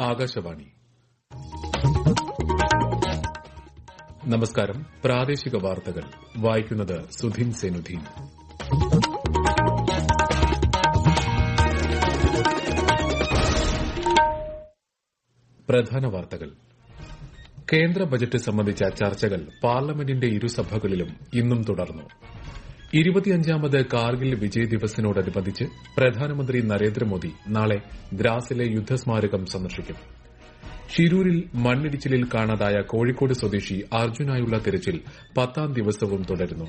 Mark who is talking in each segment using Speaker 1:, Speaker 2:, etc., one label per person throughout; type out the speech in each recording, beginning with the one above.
Speaker 1: ആകാശവാണി. നമസ്കാരം. പ്രാദേശിക വാർത്തകൾ. വായിക്കുന്നത് സുധീൻ സെനുധീൻ. പ്രധാന വാർത്തകൾ. കേന്ദ്ര ബജറ്റ് സംബന്ധിച്ച ചർച്ചകൾ പാർലമെന്റിന്റെ ഇരുസഭകളിലും ഇന്നും തുടർന്നു. ഇരുപത്തിയഞ്ചാമത് കാർഗിൽ വിജയ് ദിവസിനോടനുബന്ധിച്ച് പ്രധാനമന്ത്രി നരേന്ദ്രമോദി നാളെ ദ്രാസിലെ യുദ്ധസ്മാരകം സന്ദർശിക്കും. ഷിരൂരിൽ മണ്ണിടിച്ചിലിൽ കാണാതായ കോഴിക്കോട് സ്വദേശി അർജുനായുള്ള തിരച്ചിൽ പത്താം ദിവസവും തുടരുന്നു.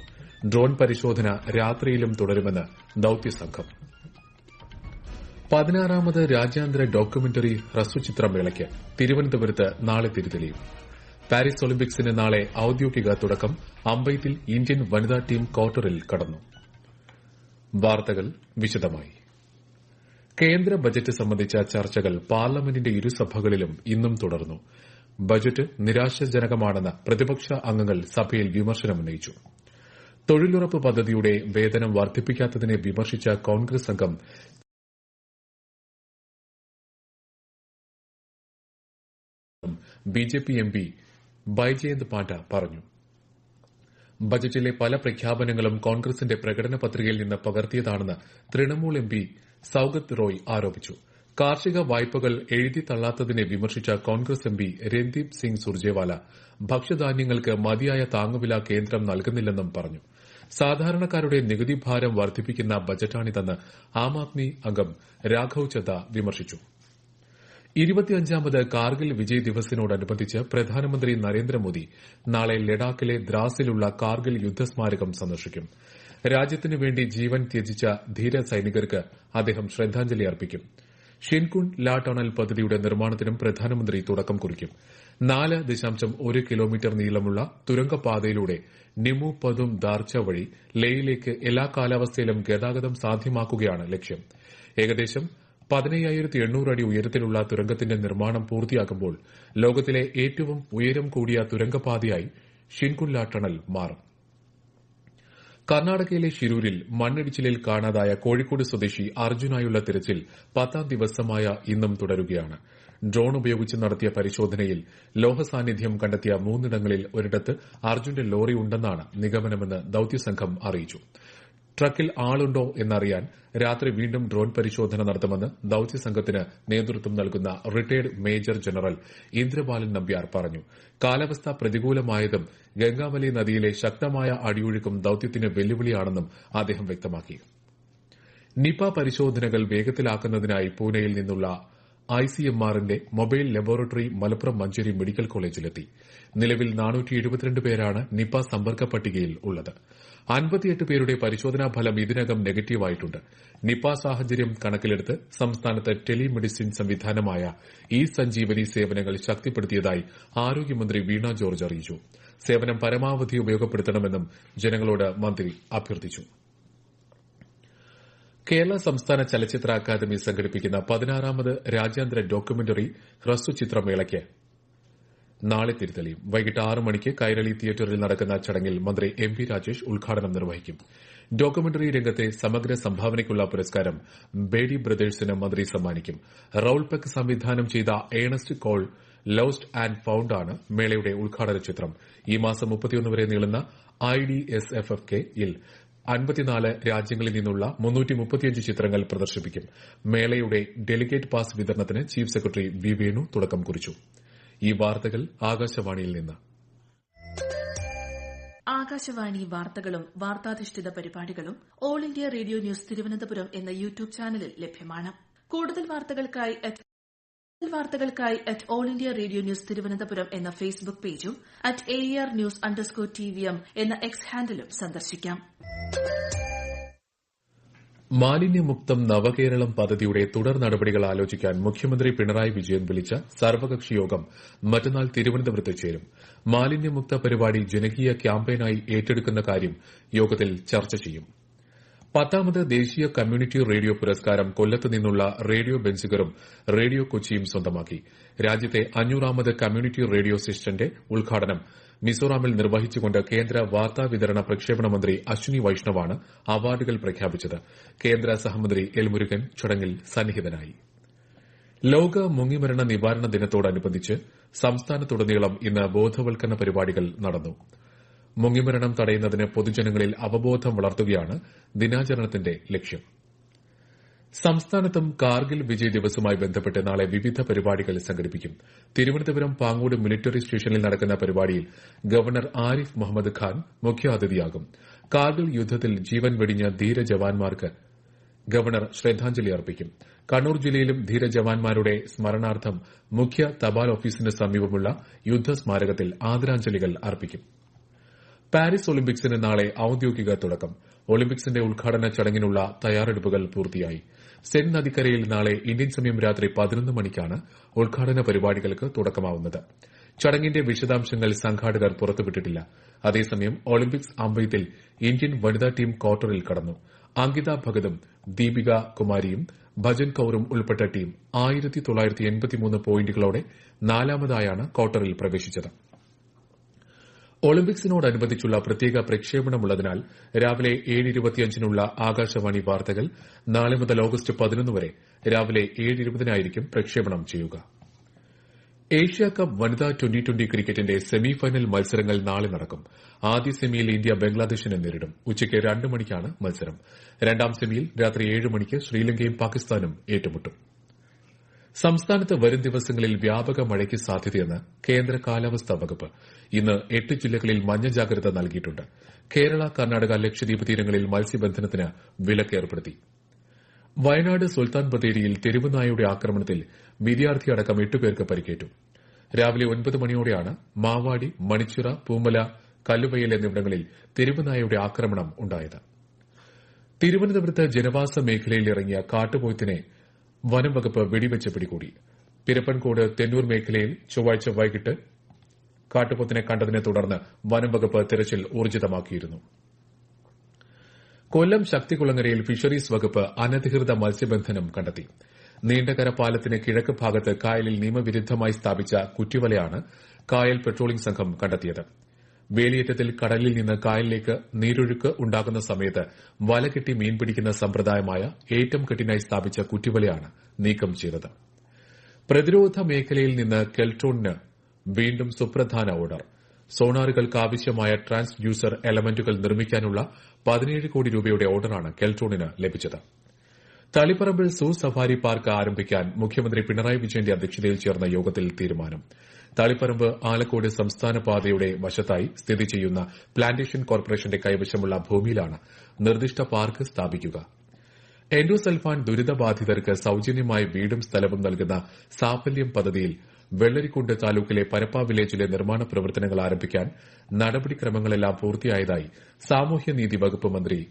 Speaker 1: ഡ്രോൺ പരിശോധന രാത്രിയിലും തുടരുമെന്ന് ദൌത്യസംഘം. പതിനാറാമത് രാജ്യാന്തര ഡോക്യുമെന്ററി ഹ്രസ്വചിത്രമേളയ്ക്ക് തിരുവനന്തപുരത്ത് നാളെ തിരിതെളിയും. പാരീസ് ഒളിമ്പിക്സിന് നാളെ ഔദ്യോഗിക തുടക്കം അമ്പെയ്ത്തിൽ ഇന്ത്യൻ വനിതാ ടീം ക്വാർട്ടറിൽ കടന്നു. വാർത്തകൾ വിശദമായി. കേന്ദ്ര ബജറ്റ് സംബന്ധിച്ച ചർച്ചകൾ പാർലമെന്റിന്റെ ഇരുസഭകളിലും ഇന്നും തുടർന്നു. ബജറ്റ് നിരാശാജനകമാണെന്ന് പ്രതിപക്ഷ അംഗങ്ങൾ സഭയിൽ വിമർശനമുന്നയിച്ചു തൊഴിലുറപ്പ് പദ്ധതിയുടെ വേതനം വർദ്ധിപ്പിക്കാത്തതിനെ വിമർശിച്ച കോൺഗ്രസ് അംഗം ബിജെപി എംപി ബൈജയന്ത് പാണ്ഡ പറഞ്ഞു. ബജറ്റിലെ പല പ്രഖ്യാപനങ്ങളും കോൺഗ്രസിന്റെ പ്രകടന പത്രികയിൽ നിന്ന് പകർത്തിയതാണെന്ന് തൃണമൂൽ എംപി സൌഗത് റോയ് ആരോപിച്ചു. കാർഷിക വായ്പകൾ എഴുതി തള്ളാത്തതിനെ വിമർശിച്ച കോൺഗ്രസ് എംപി രൺദീപ് സിംഗ് സുർജേവാല ഭക്ഷ്യധാന്യങ്ങൾക്ക് മതിയായ താങ്ങുവില കേന്ദ്രം നൽകുന്നില്ലെന്നും പറഞ്ഞു. സാധാരണക്കാരുടെ നികുതി ഭാരം വർദ്ധിപ്പിക്കുന്ന ബജറ്റാണിതെന്ന് ആം ആദ്മി അംഗം രാഘവ് ചദ്ദ വിമർശിച്ചു. ഇരുപത്തിയഞ്ചാമത് കാർഗിൽ വിജയ് ദിവസിനോടനുബന്ധിച്ച് പ്രധാനമന്ത്രി നരേന്ദ്രമോദി നാളെ ലഡാക്കിലെ ദ്രാസിലുള്ള കാർഗിൽ യുദ്ധസ്മാരകം സന്ദർശിക്കും. രാജ്യത്തിനു വേണ്ടി ജീവൻ ത്യജിച്ച ധീര സൈനികർക്ക് അദ്ദേഹം ശ്രദ്ധാഞ്ജലി അർപ്പിക്കും. ഷിൻകുൺ ലാ ടണൽ പദ്ധതിയുടെ നിർമ്മാണത്തിനും പ്രധാനമന്ത്രി തുടക്കം കുറിക്കും. നാല് ദശാംശം ഒരു കിലോമീറ്റർ നീളമുള്ള തുരങ്കപാതയിലൂടെ നിമു പതും ദാർച്ച വഴി ലേയിലേക്ക് എല്ലാ കാലാവസ്ഥയിലും ഗതാഗതം സാധ്യമാക്കുകയാണ് ലക്ഷ്യം. ഏകദേശം പതിനയ്യായിരത്തി എണ്ണൂറ് അടി ഉയരത്തിലുള്ള തുരങ്കത്തിന്റെ നിർമ്മാണം പൂർത്തിയാകുമ്പോൾ ലോകത്തിലെ ഏറ്റവും ഉയരം കൂടിയ തുരങ്കപാതയായി ഷിൻകുല്ല ടണൽ മാറും. കർണാടകയിലെ ഷിരൂരിൽ മണ്ണിടിച്ചിലിൽ കാണാതായ കോഴിക്കോട് സ്വദേശി അർജുനായുള്ള തിരച്ചിൽ പത്താം ദിവസമായ ഇന്നും തുടരുകയാണ്. ഡ്രോൺ ഉപയോഗിച്ച് നടത്തിയ പരിശോധനയിൽ ലോഹ സാന്നിധ്യം കണ്ടെത്തിയ മൂന്നിടങ്ങളിൽ ഒരിടത്ത് അർജുന്റെ ലോറി ഉണ്ടെന്നാണ് നിഗമനമെന്ന് ദൌത്യസംഘം അറിയിച്ചു. ട്രക്കിൽ ആളുണ്ടോ എന്നറിയാൻ രാത്രി വീണ്ടും ഡ്രോൺ പരിശോധന നടത്തുമെന്ന് ദൌത്യസംഘത്തിന് നേതൃത്വം നൽകുന്ന retired major general Indrabalan Nambiar പറഞ്ഞു. കാലാവസ്ഥ പ്രതികൂലമായതും ഗംഗാവലി നദിയിലെ ശക്തമായ അടിയൊഴുക്കും ദൌത്യത്തിന് വെല്ലുവിളിയാണെന്നും അദ്ദേഹം വ്യക്തമാക്കി. നിപ പരിശോധനകൾ വേഗത്തിലാക്കുന്നതിനായി പൂനെയിൽ നിന്നുള്ള ഐസിഎംആറിന്റെ mobile laboratory Malappuram Manjeri medical കോളേജിലെത്തി. നിലവിൽ പേരാണ് നിപ സമ്പർക്ക പട്ടികയിൽ ഉള്ളത്. അൻപത്തിയെട്ട് പേരുടെ പരിശോധനാ ഫലം ഇതിനകം നെഗറ്റീവായിട്ടുണ്ട് നിപ സാഹചര്യം കണക്കിലെടുത്ത് സംസ്ഥാനത്ത് ടെലിമെഡിസിൻ സംവിധാനമായ ഇ സഞ്ജീവനി സേവനങ്ങൾ ശക്തിപ്പെടുത്തിയതായി ആരോഗ്യമന്ത്രി വീണ ജോർജ് അറിയിച്ചു. സേവനം പരമാവധി ഉപയോഗപ്പെടുത്തണമെന്നും ജനങ്ങളോട് മന്ത്രി അഭ്യർത്ഥിച്ചു. കേരള സംസ്ഥാന ചലച്ചിത്ര അക്കാദമി സംഘടിപ്പിക്കുന്ന പതിനാറാമത് രാജ്യാന്തര ഡോക്യുമെന്ററി ഹ്രസ്വചിത്രമേളയ്ക്ക് നാളെ തിരുത്തലിയും വൈകിട്ട് ആറ് മണിക്ക് കൈരളി തിയേറ്ററിൽ നടക്കുന്ന ചടങ്ങിൽ മന്ത്രി എം പി രാജേഷ് ഉദ്ഘാടനം നിർവഹിക്കും. ഡോക്യുമെന്ററി രംഗത്തെ സമഗ്ര സംഭാവനയ്ക്കുള്ള പുരസ്കാരം ബേഡി ബ്രദേഴ്സിന് മന്ത്രി സമ്മാനിക്കും. റൌൾ പെക്ക് സംവിധാനം ചെയ്ത Ernest Cole Lost and Found ആണ് മേളയുടെ ഉദ്ഘാടന ചിത്രം. ഈ മാസം മുപ്പത്തിയൊന്ന് വരെ നീളുന്ന I D S F F K യിൽ അൻപത്തിനാല് രാജ്യങ്ങളിൽ നിന്നുള്ള മുന്നൂറ്റി മുപ്പത്തിയഞ്ച് ചിത്രങ്ങൾ പ്രദർശിപ്പിക്കും. മേളയുടെ ഡെലിഗേറ്റ് പാസ് വിതരണത്തിന് ചീഫ് സെക്രട്ടറി വി വേണു തുടക്കം കുറിച്ചു. ഈ വാർത്തകൾ ആകാശവാണിയിൽ നിന്ന്.
Speaker 2: ആകാശവാണി വാർത്തകളും വാർത്താധിഷ്ഠിത പരിപാടികളും All India Radio News Thiruvananthapuram എന്ന യൂട്യൂബ് ചാനലിൽ ലഭ്യമാണ്. കൂടുതൽ വാർത്തകൾക്കായി വാർത്തകൾക്കായി at All India Radio News Thiruvananthapuram എന്ന ഫേസ്ബുക്ക് പേജും at A R news underscore T V M എന്ന എക്സ് ഹാൻഡിലും സന്ദർശിക്കാം.
Speaker 1: മാലിന്യമുക്തം നവകേരളം പദ്ധതിയുടെ തുടർ നടപടികൾ ആലോചിക്കാൻ മുഖ്യമന്ത്രി പിണറായി വിജയൻ വിളിച്ച സർവകക്ഷി യോഗം മറ്റന്നാൾ തിരുവനന്തപുരത്ത് ചേരും. മാലിന്യമുക്ത പരിപാടി ജനകീയ ക്യാമ്പയിനായി ഏറ്റെടുക്കുന്ന കാര്യം യോഗത്തിൽ ചർച്ച ചെയ്യും. പത്താമത് ദേശീയ കമ്മ്യൂണിറ്റി റേഡിയോ പുരസ്കാരം കൊല്ലത്ത് നിന്നുള്ള റേഡിയോ ബെഞ്ചുകറും റേഡിയോ കൊച്ചിയും സ്വന്തമാക്കി. രാജ്യത്തെ അഞ്ഞൂറാമത് കമ്മ്യൂണിറ്റി റേഡിയോ സിസ്റ്റന്റെ ഉദ്ഘാടനം മിസോറാമിൽ നിർവഹിച്ചുകൊണ്ട് കേന്ദ്ര വാർത്താവിതരണ പ്രക്ഷേപണ മന്ത്രി അശ്വിനി വൈഷ്ണവാണ് അവാർഡുകൾ പ്രഖ്യാപിച്ചത്. കേന്ദ്ര സഹമന്ത്രി എൽ മുരുകൻ ചടങ്ങിൽ സന്നിഹിതനായി. ലോക മുങ്ങിമരണ നിവാരണ ദിനത്തോടനുബന്ധിച്ച് സംസ്ഥാനത്തുടനീളം ഇന്ന് ബോധവൽക്കരണ പരിപാടികൾ നടന്നു. മുങ്ങിമരണം തടയുന്നതിന് പൊതുജനങ്ങളിൽ അവബോധം വളർത്തുകയാണ് ദിനാചരണത്തിന്റെ ലക്ഷ്യം. സംസ്ഥാനത്തും കാർഗിൽ വിജയ് ദിവസുമായി ബന്ധപ്പെട്ട് നാളെ വിവിധ പരിപാടികൾ സംഘടിപ്പിക്കും. തിരുവനന്തപുരം പാങ്ങോട് മിലിറ്ററി സ്റ്റേഷനിൽ നടക്കുന്ന പരിപാടിയിൽ ഗവർണർ ആരിഫ് മുഹമ്മദ് ഖാൻ മുഖ്യാതിഥിയാകും. കാർഗിൽ യുദ്ധത്തിൽ ജീവൻ വെടിഞ്ഞ ധീര ജവാന്മാർക്ക് ഗവർണർ ശ്രദ്ധാഞ്ജലി അർപ്പിക്കും. കണ്ണൂർ ജില്ലയിലും ധീര ജവാന്മാരുടെ സ്മരണാർത്ഥം മുഖ്യ തപാൽ ഓഫീസിന് സമീപമുള്ള യുദ്ധസ്മാരകത്തിൽ ആദരാഞ്ജലികൾ അർപ്പിക്കും. പാരീസ് ഒളിമ്പിക്സിന് നാളെ ഔദ്യോഗിക തുടക്കം. ഒളിമ്പിക്സിന്റെ ഉദ്ഘാടന ചടങ്ങിനുള്ള തയ്യാറെടുപ്പുകൾ പൂർത്തിയായി. സെൻ നദിക്കരയിൽ നാളെ ഇന്ത്യൻ സമയം രാത്രി പതിനൊന്ന് മണിക്കാണ് ഉദ്ഘാടന പരിപാടികൾക്ക് തുടക്കമാവുന്നത്. ചടങ്ങിന്റെ വിശദാംശങ്ങൾ സംഘാടകർ പുറത്തുവിട്ടിട്ടില്ല. അതേസമയം ഒളിമ്പിക്സ് അമ്പയത്തിൽ ഇന്ത്യൻ വനിതാ ടീം ക്വാർട്ടറിൽ കടന്നു. അങ്കിത ഭഗതും ദീപിക കുമാരിയും ഭജൻ കൌറും ഉൾപ്പെട്ട ടീം പോയിന്റുകളോടെ നാലാമതായാണ് ക്വാർട്ടറിൽ പ്രവേശിച്ചത്. ഒളിമ്പിക്സിനോടനുബന്ധിച്ചുള്ള പ്രത്യേക പ്രക്ഷേപണമുള്ളതിനാൽ രാവിലെ ഏഴ് ഇരുപത്തിയഞ്ചിനുള്ള ആകാശവാണി വാർത്തകൾ നാളെ മുതൽ ഓഗസ്റ്റ് പതിനൊന്ന് വരെ രാവിലെ ഏഴ് ഇരുപതിനായിരിക്കും പ്രക്ഷേപണം ചെയ്യുക. ഏഷ്യ കപ്പ് വനിതാ ട്വന്റി ട്വന്റി ക്രിക്കറ്റിന്റെ സെമി ഫൈനൽ മത്സരങ്ങൾ നാളെ നടക്കും. ആദ്യ സെമിയിൽ ഇന്ത്യ ബംഗ്ലാദേശിനെ നേരിടും. ഉച്ചയ്ക്ക് രണ്ട് മണിക്കാണ് മത്സരം. രണ്ടാം സെമിയിൽ രാത്രി ഏഴ് മണിക്ക് ശ്രീലങ്കയും പാകിസ്ഥാനും ഏറ്റുമുട്ടും. സംസ്ഥാനത്ത് വരും ദിവസങ്ങളിൽ വ്യാപക മഴയ്ക്ക് സാധ്യതയെന്ന് കേന്ദ്ര കാലാവസ്ഥാ വകുപ്പ് ഇന്ന് എട്ട് ജില്ലകളിൽ മഞ്ഞ ജാഗ്രത നൽകിയിട്ടുണ്ട്. കേരള കർണാടക ലക്ഷദ്വീപ് തീരങ്ങളിൽ മത്സ്യബന്ധനത്തിന് വിലക്ക് ഏർപ്പെടുത്തി. വയനാട് സുൽത്താൻ ബത്തേരിയിൽ തെരുവുനായയുടെ ആക്രമണത്തിൽ വിദ്യാർത്ഥിയടക്കം എട്ടുപേർക്ക് പരിക്കേറ്റു. രാവിലെ ഒൻപത് മണിയോടെയാണ് മാവാടി മണിച്ചിറ പൂമല കല്ലുവയൽ എന്നിവിടങ്ങളിൽ തെരുവുനായയുടെ ആക്രമണം ഉണ്ടായത്. തിരുവനന്തപുരത്ത് ജനവാസ മേഖലയിൽ ഇറങ്ങിയ കാട്ടുപോത്തിനെ വനം വകുപ്പ് വെടിവെച്ച് പിടികൂടി പിരപ്പൻകോട് തെന്നൂർ മേഖലയിൽ ചൊവ്വാഴ്ച വൈകിട്ട് കാട്ടുപോത്തിനെ കണ്ടതിനെ തുടർന്ന് വനംവകുപ്പ് തിരച്ചിൽ ഊർജിതമാക്കിയിരുന്നു. കൊല്ലം ശക്തികുളങ്ങരയിൽ ഫിഷറീസ് വകുപ്പ് അനധികൃത മത്സ്യബന്ധനം കണ്ടെത്തി. നീണ്ടകര പാലത്തിന് കിഴക്ക് ഭാഗത്ത് കായലിൽ നിയമവിരുദ്ധമായി സ്ഥാപിച്ച കുറ്റിവലയാണ് കായൽ പെട്രോളിംഗ് സംഘം കണ്ടെത്തിയത്. വേലിയേറ്റത്തിൽ കടലിൽ നിന്ന് കായലിലേക്ക് നീരൊഴുക്ക് ഉണ്ടാകുന്ന സമയത്ത് വല കെട്ടി മീൻ പിടിക്കുന്ന സമ്പ്രദായമായ ഏറ്റം കെട്ടിനായി സ്ഥാപിച്ച കുറ്റിവലയാണ് നീക്കം ചെയ്തത്. പ്രതിരോധ മേഖലയിൽ നിന്ന് കെൽട്രോണിന് വീണ്ടും സുപ്രധാന ഓർഡർ. സോണാറുകൾക്ക് ആവശ്യമായ ട്രാൻസ്ഡ്യൂസർ എലമെന്റുകൾ നിർമ്മിക്കാനുള്ള പതിനേഴ് കോടി രൂപയുടെ ഓർഡറാണ് കെൽട്രോണിന് ലഭിച്ചത്. തളിപ്പറമ്പിൽ സൂ സഫാരി പാർക്ക് ആരംഭിക്കാൻ മുഖ്യമന്ത്രി പിണറായി വിജയന്റെ അധ്യക്ഷതയിൽ ചേർന്ന യോഗത്തിൽ തീരുമാനം. തളിപ്പറമ്പ് ആലക്കോട് സംസ്ഥാന പാതയുടെ വശത്തായി സ്ഥിതി ചെയ്യുന്ന പ്ലാന്റേഷൻ കോർപ്പറേഷന്റെ കൈവശമുള്ള ഭൂമിയിലാണ് നിർദ്ദിഷ്ട പാർക്ക് സ്ഥാപിക്കുക. എൻഡോസൽഫാൻ ദുരിതബാധിതർക്ക് സൌജന്യമായി വീടും സ്ഥലവും നൽകുന്ന സാഫല്യം പദ്ധതിയിൽ വെള്ളരിക്കുണ്ട് താലൂക്കിലെ പരപ്പ വില്ലേജിലെ നിർമ്മാണ പ്രവർത്തനങ്ങൾ ആരംഭിക്കാൻ നടപടിക്രമങ്ങളെല്ലാം പൂർത്തിയായതായി സാമൂഹ്യനീതി വകുപ്പ് മന്ത്രി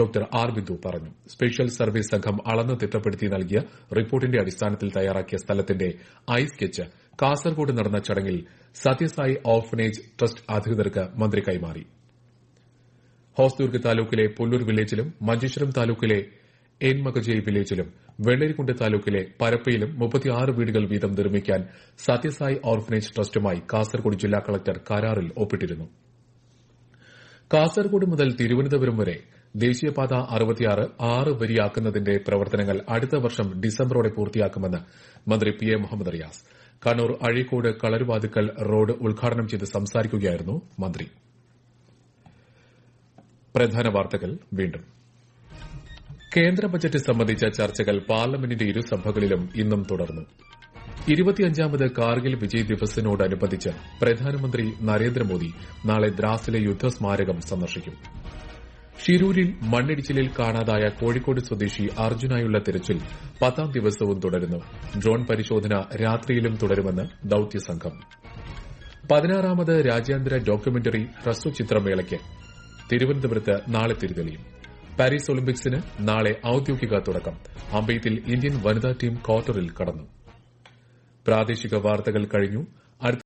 Speaker 1: ഡോക്ടർ ആർ. ബിന്ദു പറഞ്ഞു. സ്പെഷ്യൽ സർവീസ് സംഘം അളന്ന് തിട്ടപ്പെടുത്തി നൽകിയ റിപ്പോർട്ടിന്റെ അടിസ്ഥാനത്തിൽ തയ്യാറാക്കിയ സ്ഥലത്തിന്റെ ഐ സ്കെച്ച് കാസർകോട് നടന്ന ചടങ്ങിൽ സത്യസായി ഓർഫനേജ് ട്രസ്റ്റ് അധികൃതർക്ക് മന്ത്രി കൈമാറി. ഹോസ്ദുർഗ് താലൂക്കിലെ പുല്ലൂർ വില്ലേജിലും മഞ്ചേശ്വരം താലൂക്കിലെ എൻമകജയ് വില്ലേജിലും വെള്ളരിക്കുണ്ട് താലൂക്കിലെ പരപ്പയിലും മുപ്പത്തിയാറ് വീടുകൾ വീതം നിർമ്മിക്കാൻ സത്യസായി ഓർഫനേജ് ട്രസ്റ്റുമായി കാസർകോട് ജില്ലാ കളക്ടർ കരാറിൽ ഒപ്പിട്ടിരുന്നു. കാസർകോട് മുതൽ തിരുവനന്തപുരം വരെ ദേശീയപാത അറുപത്തിയാറ് ആറ് വരിയാക്കുന്നതിന്റെ പ്രവർത്തനങ്ങൾ അടുത്ത വർഷം ഡിസംബറോടെ പൂർത്തിയാക്കുമെന്ന് മന്ത്രി P A Muhammad Riyas Kannur Azhikode Kalaruvathukkal road ഉദ്ഘാടനം ചെയ്ത് സംസാരിക്കുകയായിരുന്നു മന്ത്രി. പ്രധാന വാർത്തകൾ വീണ്ടും. കേന്ദ്ര ബജറ്റ് സംബന്ധിച്ച ചർച്ചകൾ പാർലമെന്റിന്റെ ഇരുസഭകളിലും ഇന്നും തുടർന്നു. ഇരുപത്തിയഞ്ചാമത് കാർഗിൽ വിജയ് ദിവസിനോടനുബന്ധിച്ച് പ്രധാനമന്ത്രി നരേന്ദ്രമോദി നാളെ ദ്രാസിലെ യുദ്ധസ്മാരകം സന്ദർശിക്കും. ഷിരൂരിൽ മണ്ണിടിച്ചിലിൽ കാണാതായ കോഴിക്കോട് സ്വദേശി അർജുനായുള്ള തിരച്ചിൽ പത്താം ദിവസവും തുടരുന്നു. ഡ്രോൺ പരിശോധന രാത്രിയിലും തുടരുമെന്ന് ദൌത്യസംഘം. പതിനാറാമത് രാജ്യാന്തര ഡോക്യുമെന്ററി ഹ്രസ്വചിത്രമേളയ്ക്ക് തിരുവനന്തപുരത്ത് നാളെ തിരിതെളിയും. പാരീസ് ഒളിമ്പിക്സിന് നാളെ ഔദ്യോഗിക തുടക്കം. അമ്പെയ്ത്തിൽ ഇന്ത്യൻ വനിതാ ടീം ക്വാർട്ടറിൽ കടന്നു. പ്രാദേശിക വാർത്തകൾ കഴിഞ്ഞു.